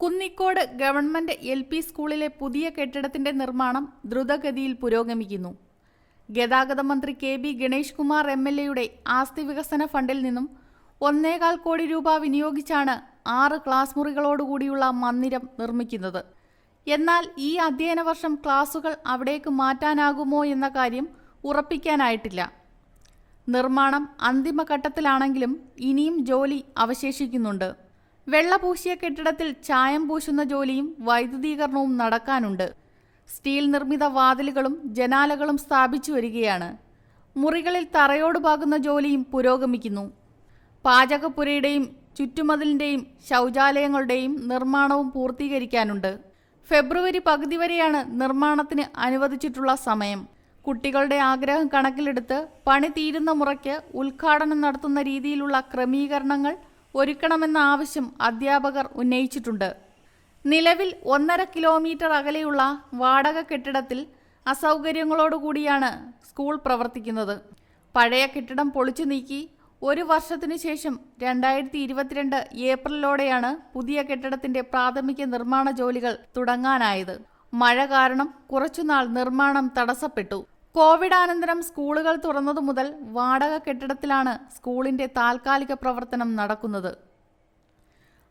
Kunnicode government L P സ്കൂളിലെ പുതിയ കെട്ടിടത്തിന്റെ നിർമ്മാണം ദ്രുതഗതിയിൽ പുരോഗമിക്കുന്നു. ഗതാഗത മന്ത്രി K B Ganesh Kumar M L എയുടെ ആസ്തി വികസന ഫണ്ടിൽ നിന്നും ഒന്നേകാൽ കോടി രൂപ വിനിയോഗിച്ചാണ് ആറ് ക്ലാസ് മുറികളോടുകൂടിയുള്ള മന്ദിരം നിർമ്മിക്കുന്നത്. എന്നാൽ ഈ അധ്യയന വർഷം ക്ലാസുകൾ അവിടേക്ക് മാറ്റാനാകുമോ എന്ന കാര്യം ഉറപ്പിക്കാനായിട്ടില്ല. നിർമ്മാണം അന്തിമഘട്ടത്തിലാണെങ്കിലും ഇനിയും ജോലി അവശേഷിക്കുന്നുണ്ട്. വെള്ളപൂശിയ കെട്ടിടത്തിൽ ചായം പൂശുന്ന ജോലിയും വൈദ്യുതീകരണവും നടക്കാനുണ്ട്. സ്റ്റീൽ നിർമ്മിത വാതിലുകളും ജനാലകളും സ്ഥാപിച്ചു വരികയാണ്. മുറികളിൽ തറയോട് പാകുന്ന ജോലിയും പുരോഗമിക്കുന്നു. പാചകപ്പുരയുടെയും ചുറ്റുമതിലിന്റെയും ശൗചാലയങ്ങളുടെയും നിർമ്മാണവും പൂർത്തീകരിക്കാനുണ്ട്. ഫെബ്രുവരി പകുതി വരെയാണ് നിർമ്മാണത്തിന് അനുവദിച്ചിട്ടുള്ള സമയം. കുട്ടികളുടെ ആഗ്രഹം കണക്കിലെടുത്ത് പണി തീരുന്ന മുറയ്ക്ക് ഉദ്ഘാടനം നടത്തുന്ന രീതിയിലുള്ള ക്രമീകരണങ്ങൾ ഒരുക്കണമെന്ന ആവശ്യം അധ്യാപകർ ഉന്നയിച്ചിട്ടുണ്ട്. നിലവിൽ ഒന്നര കിലോമീറ്റർ അകലെയുള്ള വാടക കെട്ടിടത്തിൽ അസൗകര്യങ്ങളോടുകൂടിയാണ് സ്കൂൾ പ്രവർത്തിക്കുന്നത്. പഴയ കെട്ടിടം പൊളിച്ചു നീക്കി ഒരു വർഷത്തിനു ശേഷം രണ്ടായിരത്തി ഇരുപത്തിരണ്ട് ഏപ്രിലോടെയാണ് പുതിയ കെട്ടിടത്തിന്റെ പ്രാഥമിക നിർമ്മാണ ജോലികൾ തുടങ്ങാനായത്. മഴ കാരണം കുറച്ചുനാൾ നിർമ്മാണം തടസ്സപ്പെട്ടു. കോവിഡാനന്തരം സ്കൂളുകൾ തുറന്നതു മുതൽ വാടക കെട്ടിടത്തിലാണ് സ്കൂളിന്റെ താൽക്കാലിക പ്രവർത്തനം നടക്കുന്നത്.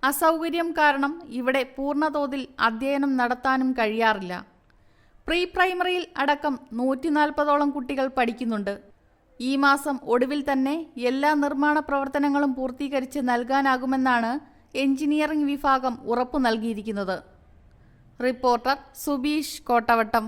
അസൗകര്യം കാരണം ഇവിടെ പൂർണതോതിൽ അധ്യയനം നടത്താനും കഴിയാറില്ല. പ്രീ പ്രൈമറിയിൽ അടക്കം നൂറ്റി നാൽപ്പതോളം കുട്ടികൾ പഠിക്കുന്നുണ്ട്. ഈ മാസം ഒടുവിൽ തന്നെ എല്ലാ നിർമ്മാണ പ്രവർത്തനങ്ങളും പൂർത്തീകരിച്ച് നൽകാനാകുമെന്നാണ് എഞ്ചിനീയറിംഗ് വിഭാഗം ഉറപ്പു നൽകിയിരിക്കുന്നത്. റിപ്പോർട്ടർ സുബീഷ് കോട്ടവട്ടം.